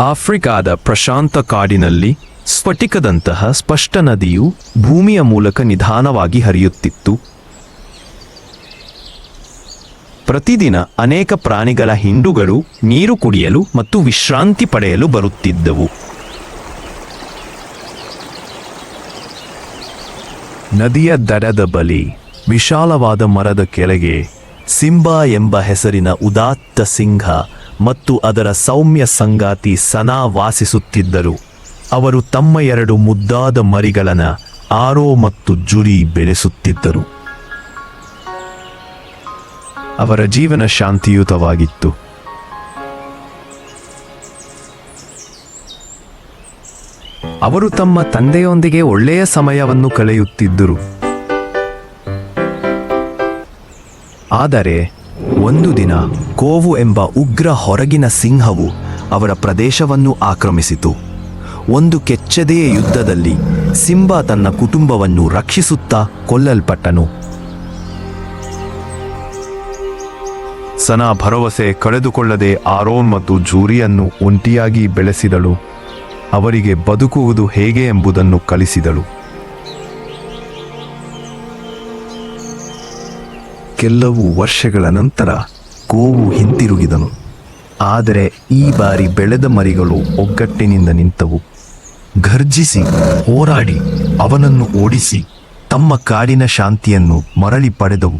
ಆಫ್ರಿಕಾದ ಪ್ರಶಾಂತ ಕಾಡಿನಲ್ಲಿ ಸ್ಫಟಿಕದಂತಹ ಸ್ಪಷ್ಟ ನದಿಯು ಭೂಮಿಯ ಮೂಲಕ ನಿಧಾನವಾಗಿ ಹರಿಯುತ್ತಿತ್ತು. ಪ್ರತಿದಿನ ಅನೇಕ ಪ್ರಾಣಿಗಳ ಹಿಂಡುಗಳು ನೀರು ಕುಡಿಯಲು ಮತ್ತು ವಿಶ್ರಾಂತಿ ಪಡೆಯಲು ಬರುತ್ತಿದ್ದವು. ನದಿಯ ದಡದ ಬಳಿ ವಿಶಾಲವಾದ ಮರದ ಕೆಳಗೆ ಸಿಂಬಾ ಎಂಬ ಹೆಸರಿನ ಉದಾತ್ತ ಸಿಂಹ ಮತ್ತು ಅದರ ಸೌಮ್ಯ ಸಂಗಾತಿ ಸನಾ ವಾಸಿಸುತ್ತಿದ್ದರು. ಅವರು ತಮ್ಮ ಎರಡು ಮುದ್ದಾದ ಮರಿಗಳನ್ನ ಆರೋ ಮತ್ತು ಜುರಿ ಬೆಳೆಸುತ್ತಿದ್ದರು. ಅವರ ಜೀವನ ಶಾಂತಿಯುತವಾಗಿತ್ತು. ಅವರು ತಮ್ಮ ತಂದೆಯೊಂದಿಗೆ ಒಳ್ಳೆಯ ಸಮಯವನ್ನು ಕಳೆಯುತ್ತಿದ್ದರು. ಆದರೆ ಒಂದು ದಿನ ಕೋವು ಎಂಬ ಉಗ್ರ ಹೊರಗಿನ ಸಿಂಹವು ಅವರ ಪ್ರದೇಶವನ್ನು ಆಕ್ರಮಿಸಿತು. ಒಂದು ಕೆಚ್ಚದೆಯ ಯುದ್ಧದಲ್ಲಿ ಸಿಂಬಾ ತನ್ನ ಕುಟುಂಬವನ್ನು ರಕ್ಷಿಸುತ್ತಾ ಕೊಲ್ಲಲ್ಪಟ್ಟನು. ಸನಾ ಭರವಸೆ ಕಳೆದುಕೊಳ್ಳದೆ ಆರೋನ್ ಮತ್ತು ಜೂರಿಯನ್ನು ಒಂಟಿಯಾಗಿ ಬೆಳೆಸಿದಳು. ಅವರಿಗೆ ಬದುಕುವುದು ಹೇಗೆ ಎಂಬುದನ್ನು ಕಲಿಸಿದಳು. ಕೆಲವು ವರ್ಷಗಳ ನಂತರ ಗೋವು ಹಿಂತಿರುಗಿದನು. ಆದರೆ ಈ ಬಾರಿ ಬೆಳೆದ ಮರಿಗಳು ಒಗ್ಗಟ್ಟಿನಿಂದ ನಿಂತವು. ಘರ್ಜಿಸಿ, ಹೋರಾಡಿ, ಅವನನ್ನು ಓಡಿಸಿ, ತಮ್ಮ ಕಾಡಿನ ಶಾಂತಿಯನ್ನು ಮರಳಿ ಪಡೆದವು.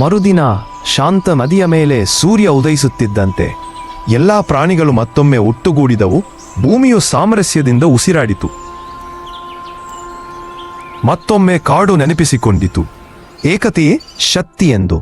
ಮರುದಿನ ಶಾಂತ ನದಿಯ ಮೇಲೆ ಸೂರ್ಯ ಉದಯಿಸುತ್ತಿದ್ದಂತೆ ಎಲ್ಲಾ ಪ್ರಾಣಿಗಳು ಮತ್ತೊಮ್ಮೆ ಒಟ್ಟುಗೂಡಿದವು. ಭೂಮಿಯು ಸಾಮರಸ್ಯದಿಂದ ಉಸಿರಾಡಿತು. ಮತ್ತೊಮ್ಮೆ ಕಾಡು ನೆನಪಿಸಿಕೊಂಡಿತು. ಏಕತೆಯೇ ಶಕ್ತಿ ಎಂದು